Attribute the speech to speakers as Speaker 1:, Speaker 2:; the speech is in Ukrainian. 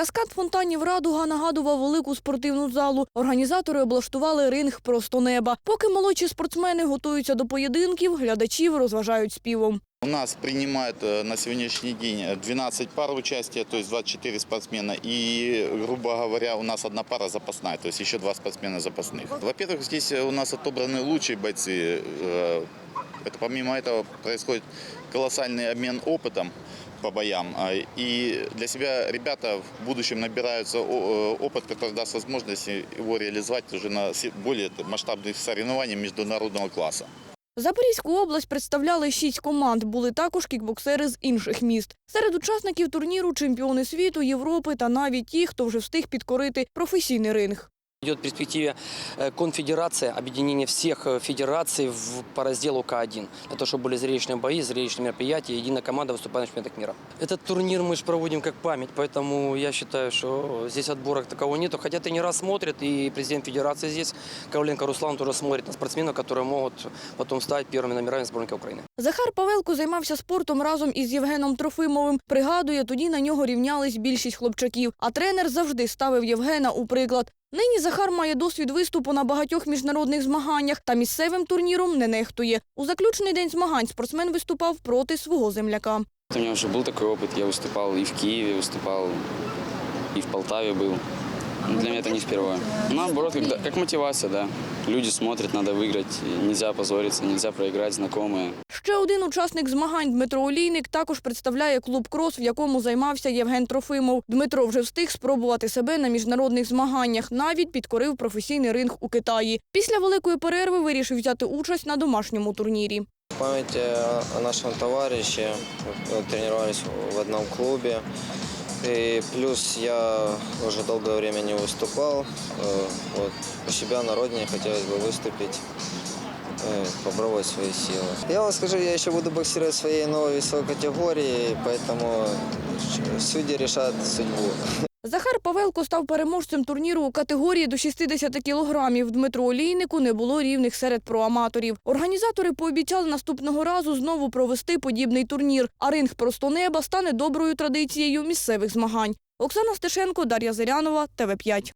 Speaker 1: Каскад фонтанів Радуга нагадував велику спортивну залу. Організатори облаштували ринг просто неба. Поки молодші спортсмени готуються до поєдинків, глядачів розважають співом.
Speaker 2: У нас принимают э, на сегодняшний день э, 12 пар участия, то есть 24 спортсмена. И, грубо говоря, у нас одна пара запасная, то есть еще два спортсмена запасных. Во-первых, здесь э, у нас отобраны лучшие бойцы. Э, Это, помимо этого происходит колоссальный обмен опытом по боям. А, И для себя ребята в будущем набираются о- э, опыт, который даст возможность его реализовать уже на се- более масштабных соревнованиях международного класса.
Speaker 1: Запорізьку область представляли шість команд. Були також кікбоксери з інших міст. Серед учасників турніру чемпіони світу, Європи та навіть ті, хто вже встиг підкорити професійний ринг.
Speaker 3: Идет в перспективе э, конфедерация, объединение всех э, федераций в, по разделу К1. Для того, чтобы были зрелищные бои, зрелищные мероприятия, единая команда выступает на чемпионатах мира. Этот турнир мы же проводим как память, поэтому я считаю, что здесь отбора такого нету. Хотя тренера смотрят, и президент федерации здесь, Коваленко Руслан, тоже смотрит на спортсменов, которые могут потом стать первыми номерами сборной Украины.
Speaker 1: Захар Павелко займався спортом разом із Євгеном Трофимовим. Пригадує, тоді на нього рівнялись більшість хлопчаків, а тренер завжди ставив Євгена у приклад. Нині Захар має досвід виступу на багатьох міжнародних змаганнях та місцевим турніром не нехтує. У заключний день змагань спортсмен виступав проти свого земляка.
Speaker 4: У меня уже был такой опыт. Я выступал и в Киеве, выступал и в Полтаве был. Но Для меня это не впервые. Наоборот, когда, как мотивация, да. Люди смотрят, надо выиграть. и Нельзя позориться, нельзя проиграть знакомые.
Speaker 1: Ще один учасник змагань Дмитро Олійник також представляє клуб крос, в якому займався Євген Трофимов. Дмитро вже встиг спробувати себе на міжнародних змаганнях. Навіть підкорив професійний ринг у Китаї. Після великої перерви вирішив взяти участь на домашньому турнірі.
Speaker 5: В памяти о о нашем товарище, мы тренировались в одном клубе. И плюс я уже долгое время не выступал. Э, Вот. У себя на родине хотелось бы выступить, э, попробовать свои силы. Я вам скажу, я еще буду боксировать в своей новой весовой категории, поэтому судьи решат судьбу.
Speaker 1: Захар Павелко став переможцем турніру у категорії до 60 кілограмів. Дмитро Олійнику не було рівних серед проаматорів. Організатори пообіцяли наступного разу знову провести подібний турнір. А ринг просто неба стане доброю традицією місцевих змагань. Оксана Стешенко, Дар'я Зирянова, ТВ5.